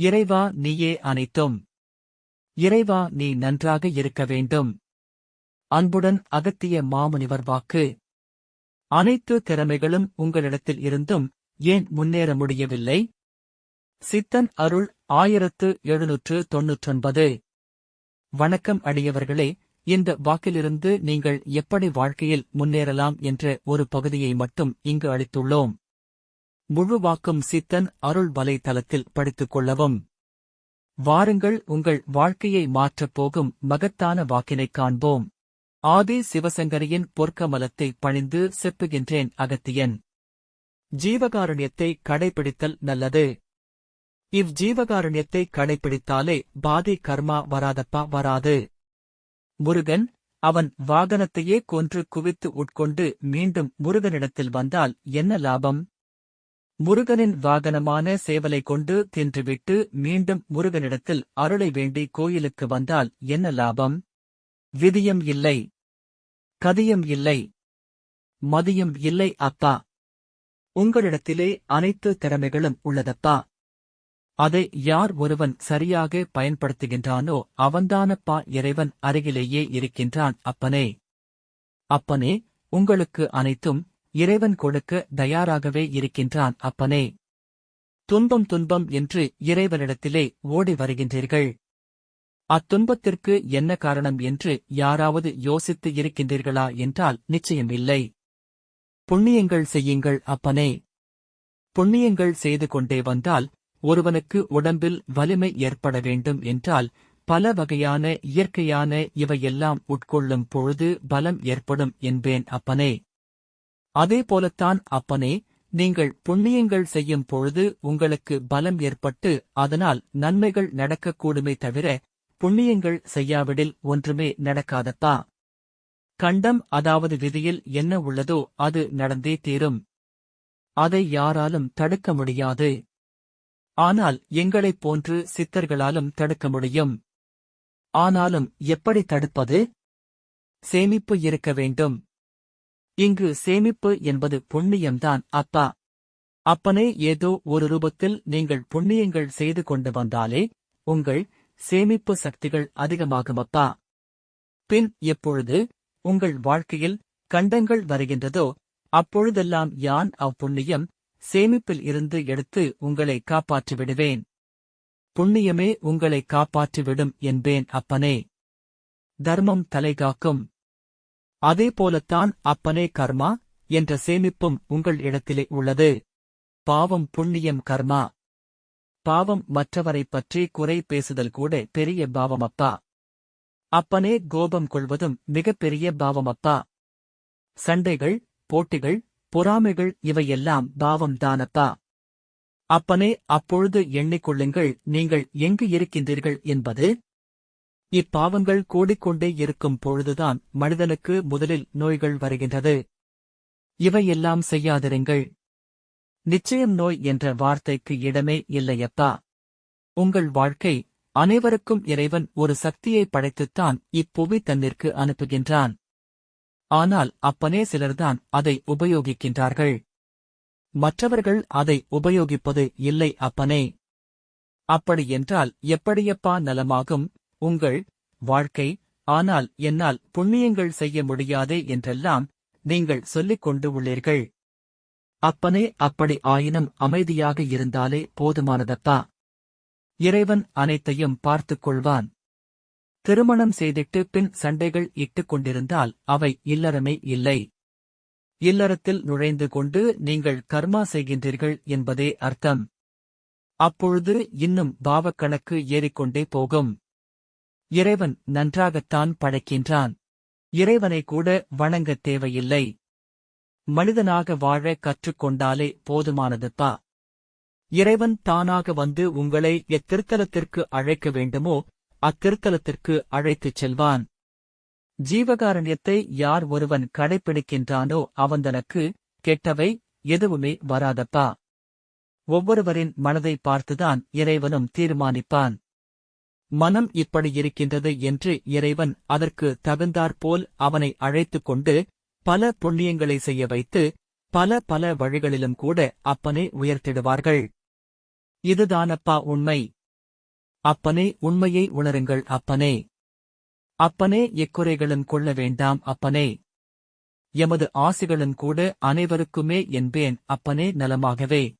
இறைவா நீயே அனைத்தும். இறைவா நீ நன்றாக இருக்க வேண்டும். அன்புடன் அகத்திய மாமுனிவர் வாக்கு. அனைத்து திறமைகளும் உங்களிடத்தில் இருந்தும் ஏன் முன்னேற முடியவில்லை? சித்தன் அருள் ஆயிரத்து எழுநூற்று தொன்னூற்றொன்பது. வணக்கம் அடியவர்களே இந்த வாக்கிலிருந்து நீங்கள் எப்படி வாழ்க்கையில் முன்னேறலாம் என்ற ஒரு பகுதியை மட்டும் இங்கு அளித்துள்ளோம். முழுவாக்கும் சித்தன் அருள் வலைத்தளத்தில் படித்துக் கொள்ளவும் வாருங்கள் உங்கள் வாழ்க்கையை மாற்றப் போகும் மகத்தான வாக்கினைக் காண்போம். ஆதி சிவசங்கரியின் பொற்கமலத்தை பணிந்து செப்புகின்றேன் அகத்தியன். ஜீவகாருண்யத்தை கடைபிடித்தல் நல்லது. இவ்வீவகாருண்யத்தை கடைபிடித்தாலே பாதி கர்மா வராதப்பா வராது. முருகன் அவன் வாகனத்தையே கொன்று குவித்து உட்கொண்டு மீண்டும் முருகனிடத்தில் வந்தால் என்ன லாபம்? முருகனின் வாகனமான சேவலை கொண்டு தின்றுவிட்டு மீண்டும் முருகனிடத்தில் அருளை வேண்டி கோயிலுக்கு வந்தால் என்ன லாபம்? விதியம் இல்லை. கதியம் இல்லை. மதியம் இல்லை அப்பா. உங்களிடத்திலே அனைத்து திறமைகளும் உள்ளதப்பா? அதை யார் ஒருவன் சரியாக பயன்படுத்துகின்றானோ அவன்தானப்பா இறைவன் அருகிலேயே இருக்கின்றான் அப்பனே. அப்பனே உங்களுக்கு அனைத்தும் இறைவன் கொடுக்க தயாராகவே இருக்கின்றான் அப்பனே. துன்பம் துன்பம் என்று இறைவனிடத்திலே ஓடி வருகின்றீர்கள். அத்துன்பத்திற்கு என்ன காரணம் என்று யாராவது யோசித்து இருக்கின்றீர்களா என்றால் நிச்சயம் இல்லை புண்ணியங்கள் செய்யுங்கள் அப்பனே. புண்ணியங்கள் செய்து கொண்டே வந்தால் ஒருவனுக்கு உடம்பில் வலிமை ஏற்பட வேண்டும் என்றால் பல வகையான இயற்கையான இவையெல்லாம் உட்கொள்ளும் பொழுது பலம் ஏற்படும் என்பேன் அப்பனே. அதே போலத்தான் அப்பனே நீங்கள் புண்ணியங்கள் செய்யும் பொழுது உங்களுக்கு பலம் ஏற்பட்டு அதனால் நன்மைகள் நடக்கக்கூடுமே தவிர புண்ணியங்கள் செய்யாவிடில் ஒன்றுமே நடக்காதப்பா. கண்டம் அதாவது விதியில் என்ன உள்ளதோ அது நடந்தே தீரும். அதை யாராலும் தடுக்க முடியாது. ஆனால் எங்களைப் போன்று சித்தர்களாலும் தடுக்க முடியும். ஆனாலும் எப்படி தடுப்பது? சேமிப்பு இருக்க வேண்டும். இங்கு சேமிப்பு என்பது புண்ணியம்தான் அப்பா. அப்பனே ஏதோ ஒரு ரூபத்தில் நீங்கள் புண்ணியங்கள் செய்து கொண்டு வந்தாலே உங்கள் சேமிப்பு சக்திகள் அதிகமாகும் அப்பா. பின் எப்பொழுது உங்கள் வாழ்க்கையில் கண்டங்கள் வருகின்றதோ அப்பொழுதெல்லாம் யான் அவ்புண்ணியம் சேமிப்பில் இருந்து எடுத்து உங்களை காப்பாற்றி விடுவேன் புண்ணியமே உங்களை காப்பாற்றிவிடும் என்பேன் அப்பனே. தர்மம் தலைகாக்கும். அதே போலத்தான் அப்பனே கர்மா என்ற சேமிப்பும் உங்கள் இடத்திலே உள்ளது. பாவம் புண்ணியம் கர்மா. பாவம் மற்றவரைப் பற்றி குறை பேசுதல் கூட பெரிய பாவமப்பா. அப்பனே கோபம் கொள்வதும் மிகப்பெரிய பாவமப்பா. சண்டைகள் போட்டிகள் பொறாமைகள் இவையெல்லாம் பாவம் தானப்பா. அப்பனே அப்பொழுது எண்ணிக்கொள்ளுங்கள் நீங்கள் எங்கு இருக்கின்றீர்கள் என்பது இப்பாவங்கள் கூடிக்கொண்டே இருக்கும் பொழுதுதான் மனிதனுக்கு முதலில் நோய்கள் வருகின்றது. இவையெல்லாம் செய்யாதிருங்கள். நிச்சயம் நோய் என்ற வார்த்தைக்கு இடமே இல்லையப்பா. உங்கள் வாழ்க்கை அனைவருக்கும் இறைவன் ஒரு சக்தியை படைத்துத்தான் இப்புவி தன்னிற்கு அனுப்புகின்றான். ஆனால் அப்பனே சிலர்தான் அதை உபயோகிக்கின்றார்கள். மற்றவர்கள் அதை உபயோகிப்பது இல்லை அப்பனே. அப்படியென்றால் எப்படியப்பா நலமாகும்? உங்கள் வாழ்க்கை ஆனால் என்னால் புண்ணியங்கள் செய்ய முடியாதே என்றெல்லாம் நீங்கள் சொல்லிக் கொண்டு உள்ளீர்கள் அப்பனே அப்படி ஆயினும் அமைதியாக இருந்தாலே போதுமானதப்பா? இறைவன் அனைத்தையும் பார்த்துக் கொள்வான். திருமணம் செய்திட்டு பின் சண்டைகள் இட்டுக் கொண்டிருந்தால் அவை இல்லறமே இல்லை. இல்லறத்தில் நுழைந்து கொண்டு நீங்கள் கர்மா செய்கின்றீர்கள் என்பதே அர்த்தம். அப்பொழுது இன்னும் பாவக்கணக்கு ஏறிக்கொண்டே போகும். இறைவன் நன்றாகத்தான் படைக்கின்றான். இறைவனை கூட வணங்கத் தேவையில்லை. மனிதனாக வாழ கற்றுக்கொண்டாலே போதுமானதுப்பா. இறைவன் தானாக வந்து உங்களை எத்திருத்தலத்திற்கு அழைக்க வேண்டுமோ அத்திருத்தலத்திற்கு அழைத்துச் செல்வான். ஜீவகாரண்யத்தை யார் ஒருவன் கடைப்பிடிக்கின்றானோ அவந்தனக்கு கெட்டவை எதுவுமே வராதப்பா. ஒவ்வொருவரின் மனதை பார்த்துதான் இறைவனும் தீர்மானிப்பான். மனம் இப்படி இருக்கின்றது என்று இறைவன் அதற்கு தகுந்தாற்போல் அவனை அழைத்துக் கொண்டு பல புண்ணியங்களை செய்ய வைத்து பல பல வழிகளிலும் கூட அப்பனே உயர்த்திடுவார்கள். இதுதானப்பா உண்மை. அப்பனே உண்மையை உணருங்கள் அப்பனே. அப்பனே எக்குறைகளும் கொள்ள வேண்டாம் அப்பனே. எமது ஆசைகளும் கூட அனைவருக்குமே என்பேன் அப்பனே நலமாகவே.